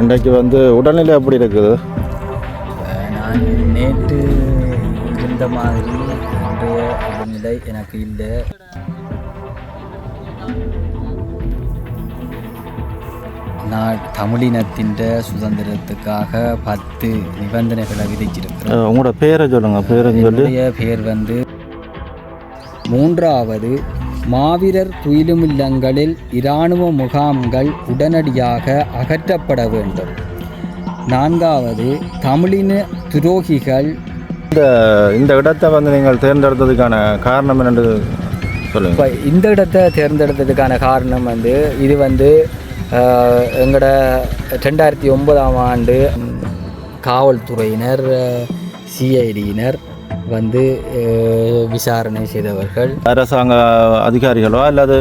இன்றைக்கு வந்து உடல்நிலை எப்படி இருக்குது? நான் நேற்று இருந்த மாதிரி இன்றைய உடல்நிலை எனக்கு இல்லை. நான் தமிழினத்தின் சுதந்திரத்துக்காக பத்து நிபந்தனைகளை விதிச்சிருக்கிறேன் உங்களோட பேரை சொல்லுங்கள் பேருன்னு சொல்லி. பெயர் வந்து மூன்றாவது மாவீரர் துயிலுமில்லங்களில் இராணுவ முகாம்கள் உடனடியாக அகற்றப்பட வேண்டும். நான்காவது தமிழின துரோகிகள். இந்த இந்த இடத்தை வந்து நீங்கள் தேர்ந்தெடுத்ததுக்கான காரணம் என்னென்று சொல்லுங்கள். இப்போ இந்த இடத்தை தேர்ந்தெடுத்ததுக்கான காரணம் வந்து இது வந்து எங்களோட ரெண்டாயிரத்தி ஒன்பதாம் ஆண்டு காவல்துறையினர் சிஐடியினர் வந்து விசாரணை செய்தவர்கள். அரசாங்க அதிகாரிகளோ அல்லது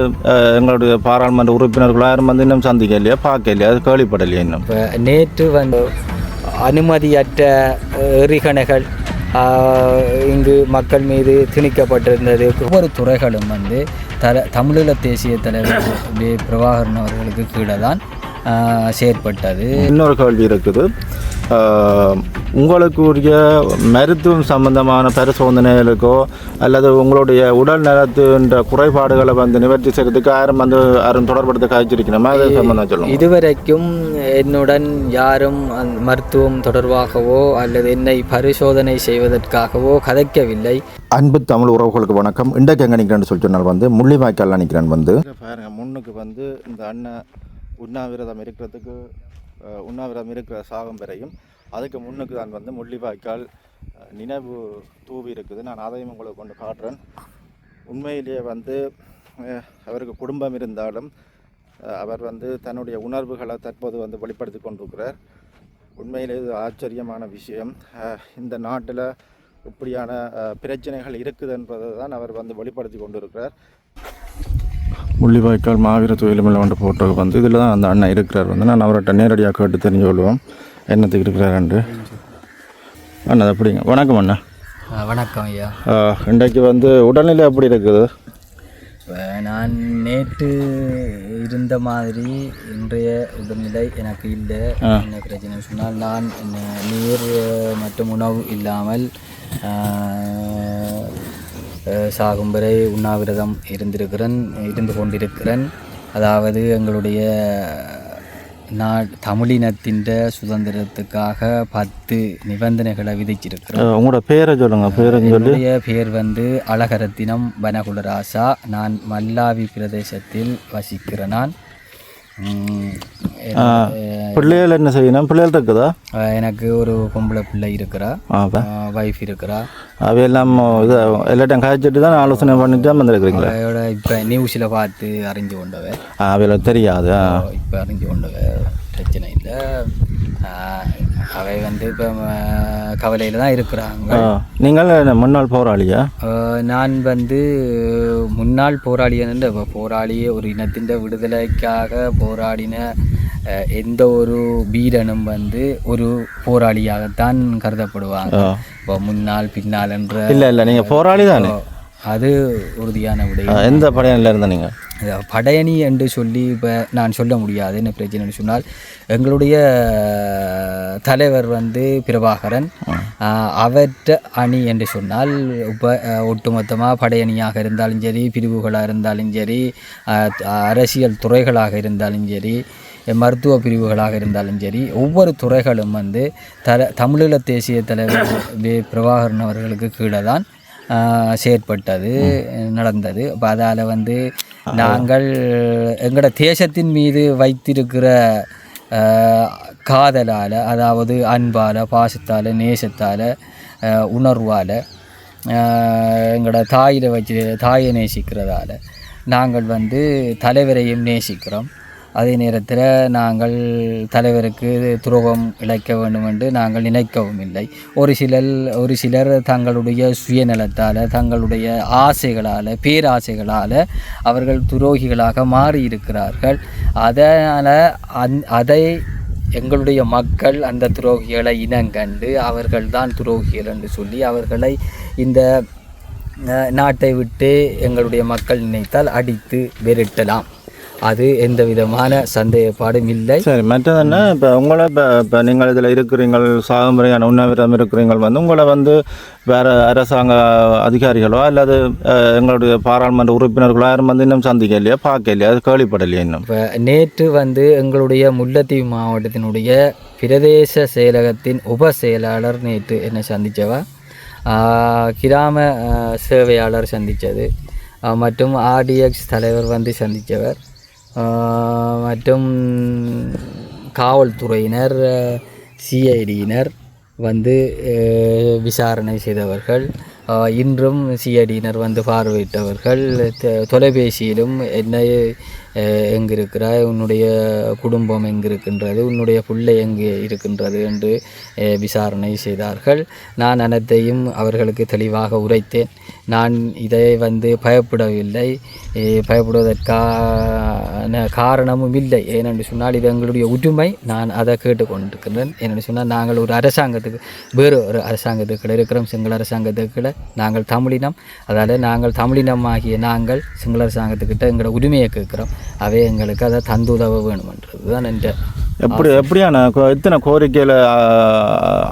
எங்களுடைய பாராளுமன்ற உறுப்பினர்களோ யாரும் வந்து இன்னும் சந்திக்கலையா பார்க்கலையா அது கேள்விப்படலையா இன்னும். நேற்று வந்து அனுமதியற்ற எறிகணைகள் இங்கு மக்கள் மீது திணிக்கப்பட்டிருந்தது. ஒவ்வொரு துறைகளும் வந்து தல தமிழீழ தேசிய தலைவர் பிரபாகரன் அவர்களுக்கு கீழே தான் செயற்பட்டது. இன்னொரு கேள்வி இருக்குது. உங்களுக்கு உரிய மருத்துவம் சம்பந்தமான பரிசோதனைகளுக்கோ அல்லது உங்களுடைய உடல் நலத்துன்ற குறைபாடுகளை வந்து நிவர்த்தி செய்யறதுக்கு யாரும் வந்து யாரும் தொடர்படுத்த காய்ச்சிருக்கணுமா அது சம்பந்தம் சொல்லுங்க. இதுவரைக்கும் என்னுடன் யாரும் மருத்துவம் தொடர்பாகவோ அல்லது என்னை பரிசோதனை செய்வதற்காகவோ கதைக்கவில்லை. அன்பு தமிழ் உறவுகளுக்கு வணக்கம். இன்றைக்கு எங்கே நிற்கிறேன்னு சொல்லி சொன்னால் வந்து முள்ளிவாய்க்கால் நிற்கிறேன் வந்து. பாருங்க முன்னுக்கு வந்து இந்த அண்ணன் உண்ணாவிரதம் இருக்கிறதுக்கு உண்ணாவிரதம் இருக்கிற சாகம் வரையும். அதுக்கு முன்னுக்கு தான் வந்து முள்ளிவாய்க்கால் நினைவு தூவி இருக்குது. நான் அதையும் உங்களுக்கு கொண்டு காட்டுறேன். உண்மையிலேயே வந்து அவருக்கு குடும்பம் இருந்தாலும் அவர் வந்து தன்னுடைய உணர்வுகளை தற்போது வந்து வெளிப்படுத்தி கொண்டிருக்கிறார். உண்மையிலே இது ஆச்சரியமான விஷயம். இந்த நாட்டில் இப்படியான பிரச்சனைகள் இருக்குது என்பதை தான் அவர் வந்து வெளிப்படுத்தி கொண்டிருக்கிறார். முள்ளிவாய்க்கால் மாவீர தொழிலுமில்ல வந்து போட்டோ வந்து இதில் தான் அந்த அண்ணன் இருக்கிறார். வந்து நான் அவர்கிட்ட நேரடியாக கேட்டு தெரிஞ்சு கொள்வோம் என்னத்துக்கு இருக்கிறாருன்ட்டு அண்ணா அப்படிங்க வணக்கம் அண்ணா. வணக்கம் ஐயா. இன்றைக்கு வந்து உடல்நிலை எப்படி இருக்குது? நான் நேற்று இருந்த மாதிரி இன்றைய உடல்நிலை எனக்கு இல்லை. என்ன பிரச்சனை சொன்னால் நான் நீர் மற்றும் உணவு இல்லாமல் சாகும் வரை உண்ணாவிரதம் இருந்திருக்கிறேன் இருந்து கொண்டிருக்கிறேன். அதாவது எங்களுடைய நா தமிழினத்தின் சுதந்திரத்துக்காக பத்து நிபந்தனைகளை விதிச்சிருக்கிறேன் அஹ், உங்களோட பேரை சொல்லுங்கள் பேருன்னு சொல்லி. என்னுடைய பெயர் வந்து அழகரத்தினம் வனகுலராசா நான் மல்லாவி பிரதேசத்தில் வசிக்கிறேன் நான். பிள்ளைகள் என்ன செய்யணும் பிள்ளைகள் இருக்குதா? எனக்கு ஒரு பொம்பளை பிள்ளை இருக்கிறா. வைஃப் இருக்கிறா. அவையெல்லாம் இது எல்லாத்தையும் காய்ச்சிட்டு தான் ஆலோசனை பண்ணிட்டு தான் வந்துருக்குறீங்களா? அவையோட இப்போ நியூஸில் பார்த்து அறிஞ்சு கொண்டவ. அவையில் தெரியாது. இப்போ அறிஞ்சு கொண்டவ. பிரச்சனை இல்லை. அவை வந்து இப்போ கவலையில் தான் இருக்கிறாங்க. நீங்கள் முன்னாள் போராளியா? நான் வந்து முன்னாள் போராளி என்ற இப்ப போராளியே ஒரு இனத்தின் விடுதலைக்காக போராடின எந்த ஒரு வீரனும் வந்து ஒரு போராளியாகத்தான் கருதப்படுவாங்க. இப்போ முன்னாள் பின்னால் என்ற இல்லை இல்லை நீங்கள் போராளி தானே? அது உறுதியான விடை. எந்த படையனில் இருந்த நீங்கள் படையணி என்று சொல்லி இப்போ நான் சொல்ல முடியாது என்ன பிரச்சனைன்னு சொன்னால் எங்களுடைய தலைவர் வந்து பிரபாகரன். அவற்ற அணி என்று சொன்னால் இப்போ ஒட்டுமொத்தமாக படையணியாக இருந்தாலும் சரி பிரிவுகளாக இருந்தாலும் சரி அரசியல் துறைகளாக இருந்தாலும் சரி மருத்துவ பிரிவுகளாக இருந்தாலும் சரி ஒவ்வொரு துறைகளும் வந்து தல தமிழீழ தேசிய தலைவர் வே பிரபாகரன் அவர்களுக்கு கீழே தான் செயற்பட்டது நடந்தது. அப்போ அதால் வந்து நாங்கள் எங்களோட தேசத்தின் மீது வைத்திருக்கிற காதலால் அதாவது அன்பால் பாசத்தால் நேசத்தால் உணர்வால் எங்களோட தாயில் வச்சு தாயை நேசிக்கிறதால நாங்கள் வந்து தலைவரையும் நேசிக்கிறோம். அதே நேரத்தில் நாங்கள் தலைவருக்கு துரோகம் இழைக்க வேண்டும் என்று நாங்கள் நினைக்கவும் இல்லை. ஒரு சிலர் ஒரு சிலர் தங்களுடைய சுயநலத்தால் தங்களுடைய ஆசைகளால் பேராசைகளால் அவர்கள் துரோகிகளாக மாறி இருக்கிறார்கள் அதனால் அந் அதை எங்களுடைய மக்கள் அந்த துரோகிகளை இனங்கண்டு அவர்கள்தான் துரோகிகள் என்று சொல்லி அவர்களை இந்த நாட்டை விட்டு எங்களுடைய மக்கள் நினைத்தால் அடித்து விரட்டலாம். அது எந்த விதமான சந்தேகப்பாடும் இல்லை. சரி மற்றது என்ன? இப்போ உங்களை இப்போ இப்போ நீங்கள் இதில் இருக்கிறீங்க சாகுமுறையான உண்ணாவிரதம் இருக்கிறீங்க வந்து உங்களை வந்து வேறு அரசாங்க அதிகாரிகளோ அல்லது எங்களுடைய பாராளுமன்ற உறுப்பினர்களோ யாரும் வந்து இன்னும் சந்திக்க இல்லையா பார்க்க இல்லையா அது கேள்விப்படலையா இன்னும்? இப்போ நேற்று வந்து எங்களுடைய முல்லைத்தீவு மாவட்டத்தினுடைய பிரதேச செயலகத்தின் உப செயலாளர் நேற்று என்னை சந்தித்தவர் கிராம சேவையாளர் சந்தித்தது மற்றும் ஆர்டிஎக்ஸ் தலைவர் வந்து சந்தித்தவர் மற்றும் காவல்துறையினர் சிஐடியினர் வந்து விசாரணை செய்தவர்கள் இன்றும் சிஐடியினர் வந்து பார்வையிட்டவர்கள் தொலைபேசியிலும் என்ன எங்கிருக்கிறாய் உன்னுடைய குடும்பம் எங்கிருக்கின்றது உன்னுடைய பிள்ளை எங்கு இருக்கின்றது என்று விசாரணை செய்தார்கள். நான் அனைத்தையும் அவர்களுக்கு தெளிவாக உரைத்தேன். நான் இதை வந்து பயப்படவில்லை. பயப்படுவதற்கான காரணமும் இல்லை. ஏனென்று சொன்னால் இது எங்களுடைய உரிமை. நான் அதை கேட்டுக்கொண்டிருக்கின்றேன் ஏனென்று சொன்னால் நாங்கள் ஒரு அரசாங்கத்துக்கு வேறு ஒரு அரசாங்கத்துக்குள்ள இருக்கிறோம். சிங்கள அரசாங்கத்துக்குள்ள நாங்கள் தமிழினம். அதாவது நாங்கள் தமிழினம் ஆகிய நாங்கள் சிங்கள அரசாங்கத்துக்கிட்ட எங்களோட உரிமையை கேட்குறோம். அவை எங்களுக்கு அதை தந்துதவ வேணுமென்றது தான் என்ற எப்படி எப்படியான எத்தனை கோரிக்கையில்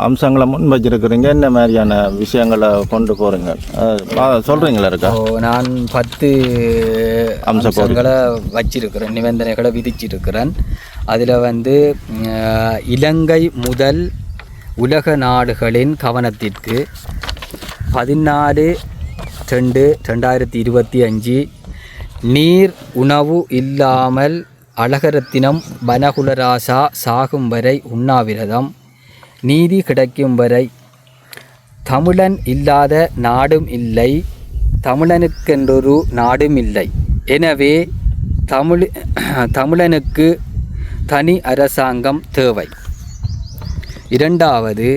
அம்சங்களை முன் வச்சிருக்கிறீங்க என்ன மாதிரியான விஷயங்களை கொண்டு போகிறீங்க சொல்கிறீங்களா இருக்கா நான் பத்து அம்சங்களை வச்சிருக்கிறேன் நிபந்தனைகளை விதிச்சிருக்கிறேன். அதில் வந்து இலங்கை முதல் உலக நாடுகளின் கவனத்திற்கு பதினாலு ரெண்டு ரெண்டாயிரத்தி இருபத்தி அஞ்சு நீர் உணவு இல்லாமல் அழகரத்தினம் வனகுலராசா சாகும் வரை உண்ணாவிரதம். நீதி கிடைக்கும் வரை தமிழன் இல்லாத நாடும் இல்லை தமிழனுக்கென்றொரு நாடும் இல்லை. எனவே தமிழ் தமிழனுக்கு தனி அரசாங்கம் தேவை. இரண்டாவது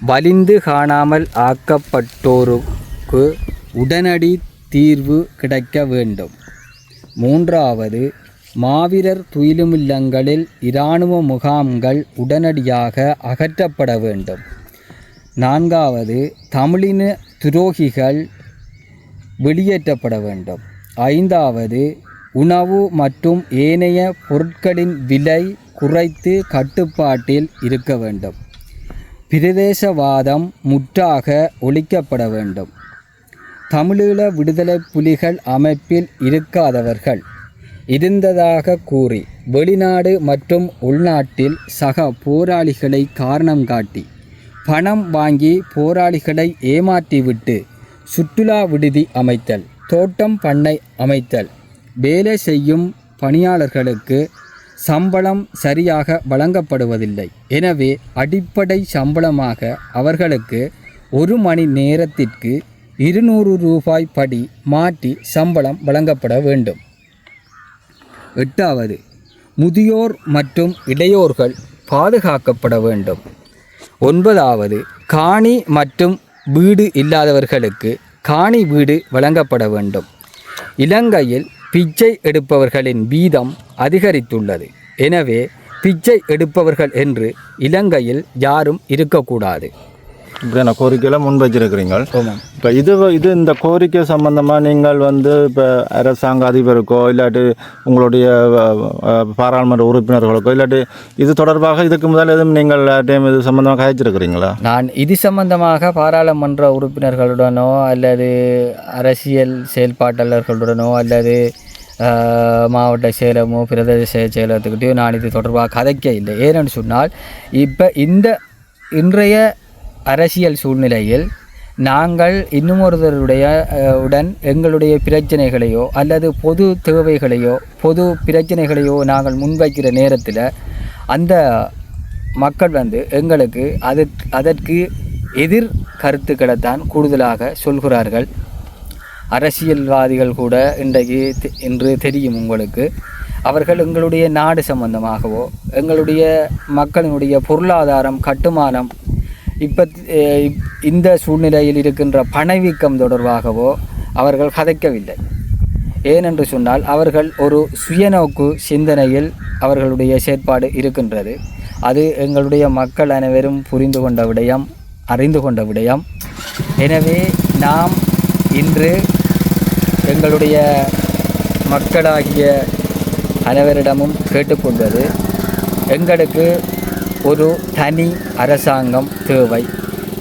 வலிந்து காணாமல் ஆக்கப்பட்டோருக்கு உடனடி தீர்வு கிடைக்க வேண்டும். மூன்றாவது மாவீரர் துயிலுமில்லங்களில் இராணுவ முகாம்கள் உடனடியாக அகற்றப்பட வேண்டும். நான்காவது தமிழின துரோகிகள் வெளியேற்றப்பட வேண்டும். ஐந்தாவது உணவு மற்றும் ஏனைய பொருட்களின் விலை குறைத்து கட்டுப்பாட்டில் இருக்க வேண்டும். பிரதேசவாதம் முற்றாக ஒழிக்கப்பட வேண்டும். தமிழீழ விடுதலை புலிகள் அமைப்பில் இருக்காதவர்கள். இருந்ததாக கூறி வெளிநாடு மற்றும் உள்நாட்டில் சக போராளிகளை காரணம் காட்டி பணம் வாங்கி போராளிகளை ஏமாற்றிவிட்டு சுற்றுலா விடுதி அமைத்தல் தோட்டம் பண்ணை அமைத்தல் வேலை செய்யும் பணியாளர்களுக்கு சம்பளம் சரியாக வழங்கப்படுவதில்லை. எனவே அடிப்படை சம்பளமாக அவர்களுக்கு ஒரு மணி நேரத்திற்கு இருநூறு ரூபாய் படி மாற்றி சம்பளம் வழங்கப்பட வேண்டும். எட்டாவது முதியோர் மற்றும் இடையோர்கள் பாதுகாக்கப்பட வேண்டும். ஒன்பதாவது காணி மற்றும் வீடு இல்லாதவர்களுக்கு காணி வீடு வழங்கப்பட வேண்டும். இலங்கையில் பிச்சை எடுப்பவர்களின் வீதம் அதிகரித்துள்ளது. எனவே பிச்சை எடுப்பவர்கள் என்று இலங்கையில் யாரும் இருக்கக்கூடாது. இப்படியான கோரிக்கையில் முன் வச்சிருக்கிறீங்க ஆமாம். இப்போ இது இது இந்த கோரிக்கை சம்பந்தமாக நீங்கள் வந்து இப்போ அரசாங்க அதிபருக்கோ இல்லாட்டி உங்களுடைய பாராளுமன்ற உறுப்பினர்களுக்கோ இல்லாட்டி இது தொடர்பாக இதுக்கு முதல் எதுவும் நீங்கள் டைம் இது சம்பந்தமாக கழிச்சிருக்கிறீங்களா நான் இது சம்பந்தமாக பாராளுமன்ற உறுப்பினர்களுடனோ அல்லது அரசியல் செயல்பாட்டாளர்களுடனோ அல்லது மாவட்ட செயலமோ பிரதேச செயலகத்துக்கிட்டேயோ நான் இது தொடர்பாக கதைக்க இல்லை ஏனென்று சொன்னால் இப்போ இந்த இன்றைய அரசியல் சூழ்நிலையில் நாங்கள் இன்னுமொருவருடைய உடன் எங்களுடைய பிரச்சனைகளையோ அல்லது பொது தேவைகளையோ பொது பிரச்சனைகளையோ நாங்கள் முன்வைக்கிற நேரத்தில் அந்த மக்கள் வந்து எங்களுக்கு அது அதற்கு எதிர் கருத்துக்களை தான் கூடுதலாக சொல்கிறார்கள். அரசியல்வாதிகள் கூட இன்றைக்கு தெ- இன்று தெரியும் உங்களுக்கு. அவர்கள் எங்களுடைய நாடு சம்பந்தமாகவோ எங்களுடைய மக்களினுடைய பொருளாதாரம் கட்டுமானம் இப்போ இந்த சூழ்நிலையில் இருக்கின்ற பணவீக்கம் தொடர்பாகவோ அவர்கள் கதைக்கவில்லை. ஏனென்று சொன்னால் அவர்கள் ஒரு சுயநோக்கு சிந்தனையில் அவர்களுடைய செயற்பாடு இருக்கின்றது. அது எங்களுடைய மக்கள் அனைவரும் புரிந்து கொண்ட விடயம் அறிந்து கொண்ட விடயம். எனவே நாம் இன்று எங்களுடைய மக்களாகிய அனைவரிடமும் கேட்டுக்கொள்வது எங்களுக்கு ஒரு தனி அரசாங்கம் தேவை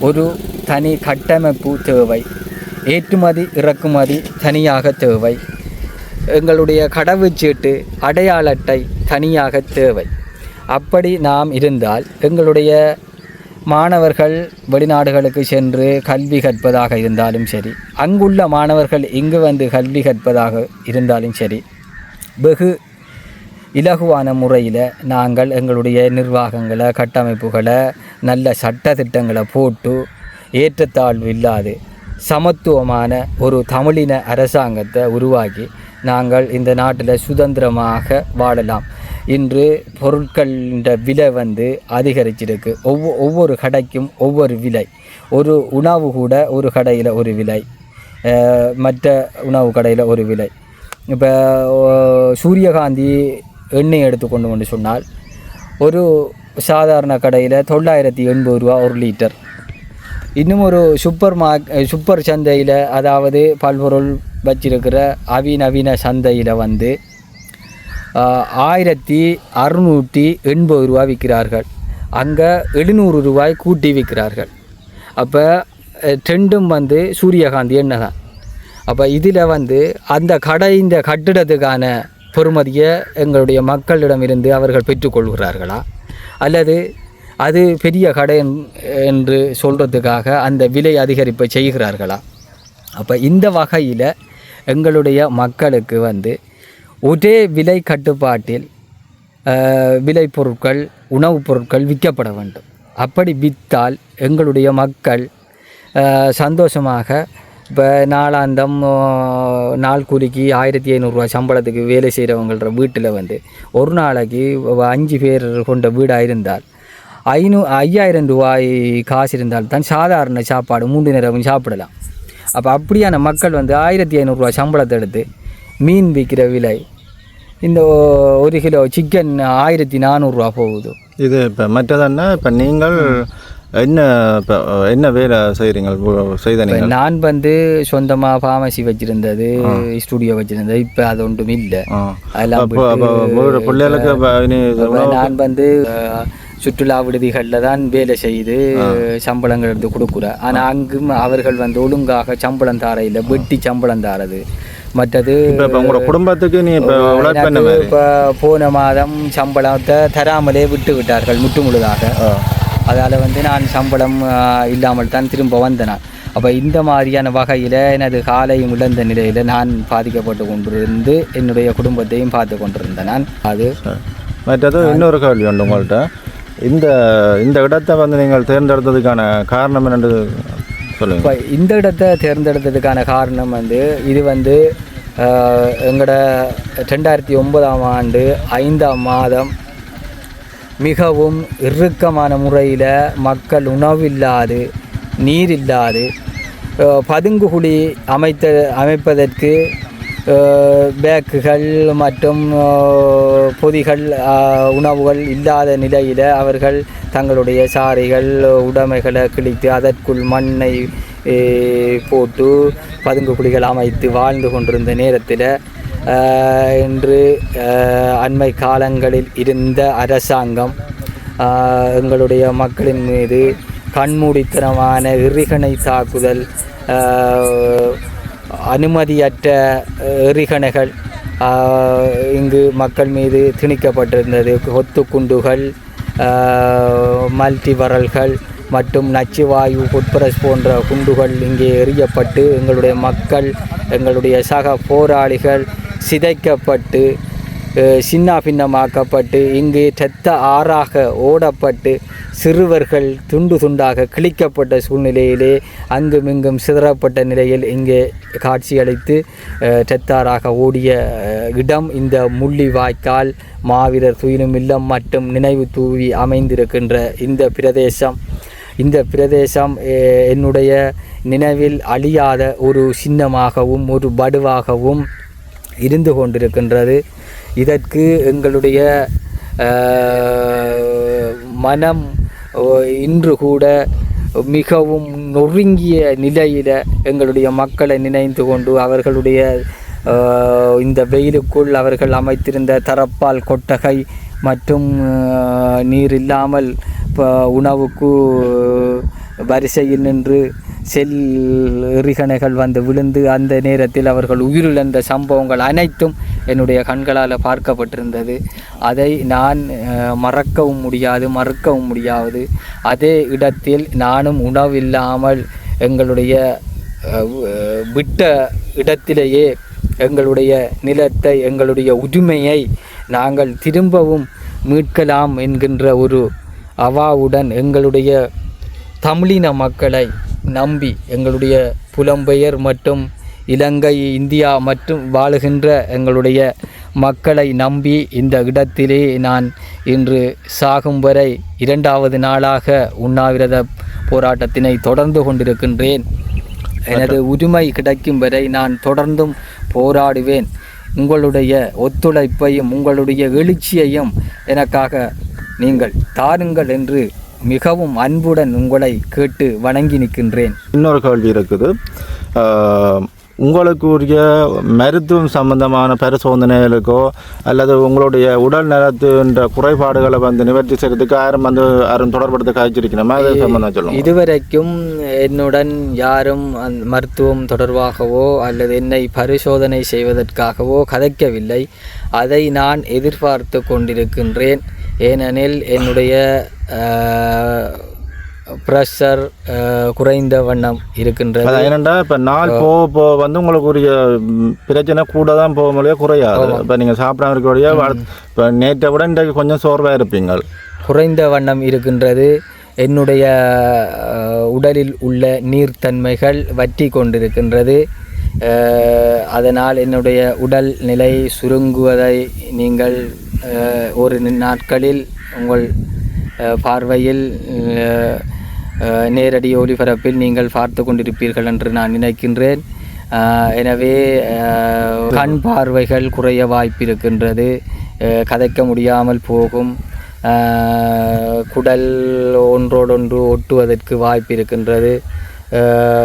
ஒரு தனி கட்டமைப்பு தேவை ஏற்றுமதி இறக்குமதி தனியாக தேவை. எங்களுடைய கடவுச்சீட்டு அடையாள அட்டை தனியாக தேவை. அப்படி நாம் இருந்தால் எங்களுடைய மாணவர்கள் வெளிநாடுகளுக்கு சென்று கல்வி கற்பதாக இருந்தாலும் சரி அங்குள்ள மாணவர்கள் இங்கு வந்து கல்வி கற்பதாக இருந்தாலும் சரி வெகு இலகுவான முறையில் நாங்கள் எங்களுடைய நிர்வாகங்களை கட்டமைப்புகளை நல்ல சட்ட திட்டங்களை போட்டு ஏற்றத்தாழ்வு இல்லாது சமத்துவமான ஒரு தமிழின அரசாங்கத்தை உருவாக்கி நாங்கள் இந்த நாட்டில் சுதந்திரமாக வாழலாம். இன்று பொருட்களின் விலை வந்து அதிகரிச்சிருக்கு. ஒவ்வொ ஒவ்வொரு கடைக்கும் ஒவ்வொரு விலை. ஒரு உணவு கூட ஒரு கடையில் ஒரு விலை. மற்ற உணவு கடையில் ஒரு விலை. இப்போ சூரியகாந்தி எண்ணெய் எடுத்துக்கொண்டு கொண்டு சொன்னால் ஒரு சாதாரண கடையில் தொள்ளாயிரத்தி எண்பது ரூபா ஒரு லிட்டர் இன்னும் ஒரு சூப்பர் மார்க் சூப்பர் சந்தையில் அதாவது பல்பொருள் வச்சிருக்கிற அவிநவீன சந்தையில் வந்து ஆயிரத்தி அறுநூற்றி எண்பது ரூபா விற்கிறார்கள். அங்கே எழுநூறு ரூபாய் கூட்டி விற்கிறார்கள். அப்போ ட்ரெண்டும் வந்து சூரியகாந்தி எண்ணெய் தான். அப்போ இதில் வந்து அந்த கடை இந்த கட்டிடத்துக்கான பெறுமதியை எங்களுடைய மக்களிடமிருந்து அவர்கள் பெற்றுக்கொள்கிறார்களா? அல்லது அது பெரிய கடை என்று சொல்கிறதுக்காக அந்த விலை அதிகரிப்பை செய்கிறார்களா? அப்போ இந்த வகையில் எங்களுடைய மக்களுக்கு வந்து ஒரே விலை கட்டுப்பாட்டில் விலை பொருட்கள் உணவுப் பொருட்கள் விற்கப்பட வேண்டும். அப்படி விற்றால் எங்களுடைய மக்கள் சந்தோஷமாக இப்போ நாளாந்தம் நாள் கூலிக்கு ஆயிரத்தி ஐநூறுரூவா சம்பளத்துக்கு வேலை செய்கிறவங்கள வீட்டில் வந்து ஒரு நாளைக்கு அஞ்சு பேர் கொண்ட வீடாக இருந்தால் ஐநூ ஐயாயிரம் ரூபாய் காசு இருந்தால் தான் சாதாரண சாப்பாடு மூன்று நேரமும் சாப்பிடலாம். அப்போ அப்படியான மக்கள் வந்து ஆயிரத்தி ஐநூறுரூவா சம்பளத்தை எடுத்து மீன் விற்கிற விலை இந்த ஒரு கிலோ சிக்கன் ஆயிரத்தி நானூறுரூவா போகுது. இது இப்போ மற்றதன்னா இப்போ நீங்கள் என்ன இப்போ என்ன வேலை செய்கிறீங்க செய்த நீங்கள்? நான் வந்து சொந்தமாக ஃபார்மசி வச்சுருந்தது ஸ்டுடியோ வச்சுருந்தது. இப்போ அது ஒன்றும் இல்லை. அதெல்லாம் பிள்ளைகளுக்கு நான் வந்து சுற்றுலா விடுதிகளில் தான் வேலை செய்து சம்பளங்கள் எடுத்து கொடுக்குறேன். ஆனால் அங்கும் அவர்கள் வந்து ஒழுங்காக சம்பளம் தார இல்லை வெட்டி சம்பளம் தாரது. மற்றது உங்களோட குடும்பத்துக்கு நீ இப்போ போன மாதம் சம்பளத்தை தராமலே விட்டு விட்டார்கள் முற்று முழுதாக அதால் வந்து நான் சம்பளம் இல்லாமல் தான் திரும்ப வந்தேன். நான் அப்போ இந்த மாதிரியான வகையில் எனது காலையும் இழந்த நிலையில் நான் பாதிக்கப்பட்டு கொண்டிருந்து என்னுடைய குடும்பத்தையும் பார்த்து கொண்டிருந்தேன் நான். அது மற்றது இன்னொரு கேள்வி உண்டு உங்கள்கிட்ட இந்த இந்த இடத்தை வந்து நீங்கள் தேர்ந்தெடுத்ததுக்கான காரணம் என்னன்னு சொல்லுங்க. இப்போ இந்த இடத்தை தேர்ந்தெடுத்ததுக்கான காரணம் வந்து இது வந்து எங்களோட ரெண்டாயிரத்தி ஒன்பதாம் ஆண்டு ஐந்தாம் மாதம் மிகவும் இறுக்கமான முறையில் மக்கள் உணவில்லாது நீர் இல்லாது பதுங்குகுழி அமைத்த அமைப்பதற்கு பேக்குகள் மற்றும் பொதிகள் உணவுகள் இல்லாத நிலையில் அவர்கள் தங்களுடைய சாரிகள் உடைமைகளை கிழித்து அதற்குள் மண்ணை போட்டு பதுங்கு குழிகள் அமைத்து வாழ்ந்து கொண்டிருந்த நேரத்தில் இன்று அண்மை காலங்களில் இருந்த அரசாங்கம் எங்களுடைய மக்களின் மீது கண்மூடித்தனமான எறிகணை தாக்குதல் அனுமதியற்ற எறிகணைகள் இங்கு மக்கள் மீது திணிக்கப்பட்டிருந்தது. கொத்துக்குண்டுகள் மல்டிவரல்கள் மற்றும் நச்சுவாயு புட்பரஸ் போன்ற குண்டுகள் இங்கே எறியப்பட்டு எங்களுடைய மக்கள் எங்களுடைய சக போராளிகள் சிதைக்கப்பட்டு அஹ், சின்ன பின்னமாக்கப்பட்டு இங்கு செத்த ஆறாக ஓடப்பட்டு சிறுவர்கள் துண்டு துண்டாக கிழிக்கப்பட்ட சூழ்நிலையிலே அங்குமிங்கும் சிதறப்பட்ட நிலையில் இங்கே காட்சியளித்து செத்தாராக ஓடிய இடம் இந்த முள்ளி வாய்க்கால் மாவீரர் துயிலும் இல்லம் மற்றும் நினைவு தூவி அமைந்திருக்கின்ற இந்த பிரதேசம். இந்த பிரதேசம் என்னுடைய நினைவில் அழியாத ஒரு சின்னமாகவும் ஒரு படுவாகவும் இருந்து கொண்டிருக்கின்றது. இதற்கு எங்களுடைய மனம் இன்று கூட மிகவும் நொறுங்கிய நிலையில் எங்களுடைய மக்களை நினைந்து கொண்டு அவர்களுடைய இந்த வெயிலுக்குள் அவர்கள் அமைத்திருந்த தரப்பால் கொட்டகை மற்றும் நீர் இல்லாமல் இப்போ உணவுக்கு வரிசையில் நின்று செல் எறிகணைகள் வந்து விழுந்து அந்த நேரத்தில் அவர்கள் உயிரிழந்த சம்பவங்கள் அனைத்தும் என்னுடைய கண்களால் பார்க்கப்பட்டிருந்தது. அதை நான் மறக்கவும் முடியாது மறுக்கவும் முடியாது. அதே இடத்தில் நானும் உணவில்லாமல் எங்களுடைய விட்ட இடத்திலேயே எங்களுடைய நிலத்தை எங்களுடைய உரிமையை நாங்கள் திரும்பவும் மீட்கலாம் என்கின்ற ஒரு அவாவுடன் எங்களுடைய தமிழின மக்களை நம்பி எங்களுடைய புலம்பெயர் மற்றும் இலங்கை இந்தியா மற்றும் வாழுகின்ற எங்களுடைய மக்களை நம்பி இந்த இடத்திலே நான் இன்று சாகும் வரை இரண்டாவது நாளாக உண்ணாவிரத போராட்டத்தினை தொடர்ந்து கொண்டிருக்கின்றேன். எனது உரிமை கிடைக்கும் வரை நான் தொடர்ந்தும் போராடுவேன். உங்களுடைய ஒத்துழைப்பையும் உங்களுடைய எழுச்சியையும் எனக்காக நீங்கள் தாருங்கள் என்று மிகவும் அன்புடன் உங்களை கேட்டு வணங்கி நிற்கின்றேன். இன்னொரு கேள்வி இருக்குது. உங்களுக்கு உரிய மருத்துவம் சம்பந்தமான பரிசோதனைகளுக்கோ அல்லது உங்களுடைய உடல் நலத்தின்ற குறைபாடுகளை வந்து நிவர்த்தி செய்யறதுக்கு யாரும் வந்து யாரும் தொடர்படுத்த காய்ச்சிருக்கணுமா அது சம்பந்தம் சொல்லுங்க. இதுவரைக்கும் என்னுடன் யாரும் மருத்துவம் தொடர்பாகவோ அல்லது என்னை பரிசோதனை செய்வதற்காகவோ கதைக்கவில்லை. அதை நான் எதிர்பார்த்து கொண்டிருக்கின்றேன். ஏனெனில் என்னுடைய ப்ரெஷர் குறைந்த வண்ணம் இருக்கின்றது. என்னண்டா இப்போ நாள் போக போக வந்து உங்களுக்கு உரிய பிரச்சனை கூட தான் போக முடியாது குறையாது இப்போ நீங்கள் சாப்பிடாம இருக்கக்கூடிய இப்போ நேற்றை விட இன்றைக்கு கொஞ்சம் சோர்வாக இருப்பீங்க குறைந்த வண்ணம் இருக்கின்றது. என்னுடைய உடலில் உள்ள நீர்த்தன்மைகள் வற்றி கொண்டிருக்கின்றது. அதனால் என்னுடைய உடல் நிலை சுருங்குவதை நீங்கள் ஒரு நாட்களில் உங்கள் பார்வையில் நேரடி ஒளிபரப்பில் நீங்கள் பார்த்து கொண்டிருப்பீர்கள் என்று நான் நினைக்கின்றேன். எனவே கண் பார்வைகள் குறைய வாய்ப்பு இருக்கின்றது. கதைக்க முடியாமல் போகும். குடல் ஒன்றோடொன்று ஒட்டுவதற்கு வாய்ப்பு இருக்கின்றது.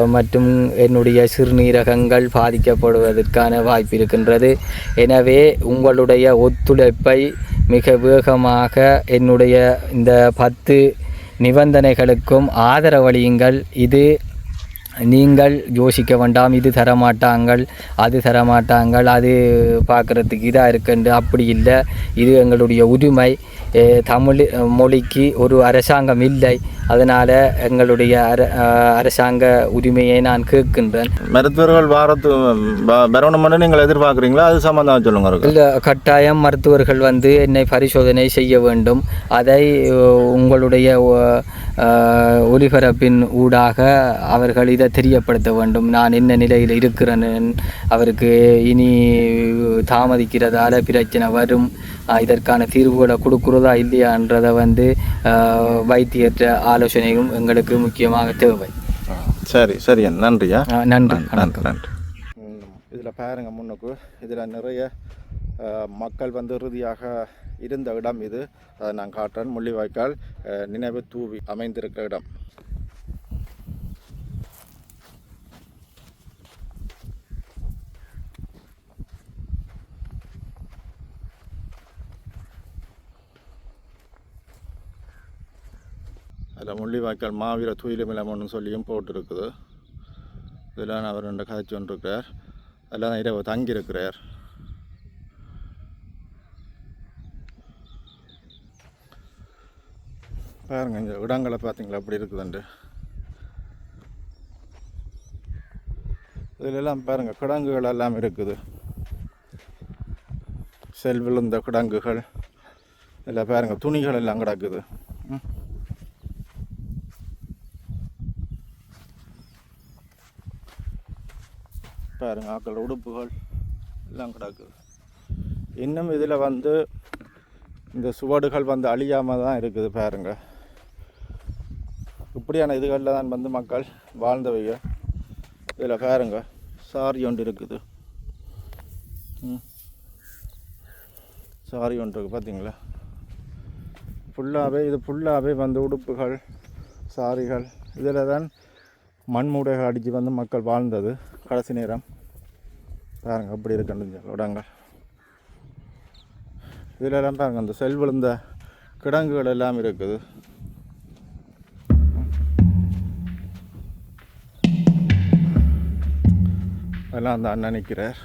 மற்றும் என்னுடைய சிறுநீரகங்கள் பாதிக்கப்படுவதற்கான வாய்ப்பு இருக்கின்றது எனவே உங்களுடைய ஒத்துழைப்பை மிக வேகமாக என்னுடைய இந்த பத்து நிபந்தனைகளுக்கும் ஆதரவளியுங்கள் இது நீங்கள் யோசிக்க வேண்டாம் இது தரமாட்டாங்கள் அது தரமாட்டாங்கள் அது பார்க்குறதுக்கு இதாக இருக்குண்டு அப்படி இல்லை இது எங்களுடைய உரிமை தமிழ் மொழிக்கு ஒரு அரசாங்கம் இல்லை அதனால் எங்களுடைய அர அரசாங்க உரிமையை நான் கேட்கின்றேன். மருத்துவர்கள் வாரத்து வரணும் மட்டும் நீங்கள் எதிர்பார்க்குறீங்களா? அது சம்மந்தம் சொல்லுங்க இருக்கு இல்லை கட்டாயம் மருத்துவர்கள் வந்து என்னை பரிசோதனை செய்ய வேண்டும். அதை உங்களுடைய ஒலிபரப்பின் ஊடாக அவர்கள் இதை தெரியப்படுத்த வேண்டும். நான் என்ன நிலையில் இருக்கிறேன்? அவருக்கு இனி தாமதிக்கிறதால பிரச்சனை வரும். இதற்கான தீர்வுகளை கொடுக்குறதா இல்லையான்றதை வந்து வைத்தியற்ற ஆலோசனையும் எங்களுக்கு முக்கியமாக தேவை. சரி சரி நன்றியா? நன்றி. நன்றி நன்றி இதில் பாருங்க முன்னுக்கு. இதில் நிறைய மக்கள் வந்து இறுதியாக இருந்த இடம் இது. அதை நான் காட்டுறேன். முள்ளிவாய்க்கால் நினைவு தூவி அமைந்திருக்கிற இடம். அதில் மாவீர துயிலுமிலம்னு சொல்லியும் போட்டிருக்குது. இதெல்லாம் அவர் ரெண்டு கதைச்சு கொண்டிருக்கிறார் அதில் இரவு தங்கியிருக்கிறார். பாருங்க இந்த இடங்களை பார்த்தீங்களா? அப்படி இருக்குதுண்டு இதிலெல்லாம் பாருங்கள் பாருங்க கிடங்குகள் எல்லாம் இருக்குது. செல் விழுந்த கிடங்குகள். இதில் பாருங்க துணிகள் எல்லாம் கிடக்குது ம். பாருங்க ஆக்கள் உடுப்புகள் எல்லாம் கிடக்குது இன்னும் இதில் வந்து இந்த சுவடுகள் வந்து அழியாமல் தான் இருக்குது பாருங்க. இப்படியான இதுகளில் தான் வந்து மக்கள் வாழ்ந்தவைங்க இதில் பாருங்க சாரி ஒன்று இருக்குது. சாரி ஒன்று இருக்குது பார்த்தீங்களா ஃபுல்லாகவே இது ஃபுல்லாகவே வந்து உடுப்புகள் சாரிகள் இதில் தான் மண்மூடைகள் அடித்து வந்து மக்கள் வாழ்ந்தது. கடைசி நேரம். பாருங்கள் அப்படி இருக்குன்னு இடங்க இதிலெல்லாம் பாருங்கள் அந்த செல் விழுந்த கிடங்குகள் எல்லாம் இருக்குது. அதெல்லாம் அந்த அண்ணன் நிற்கிறார்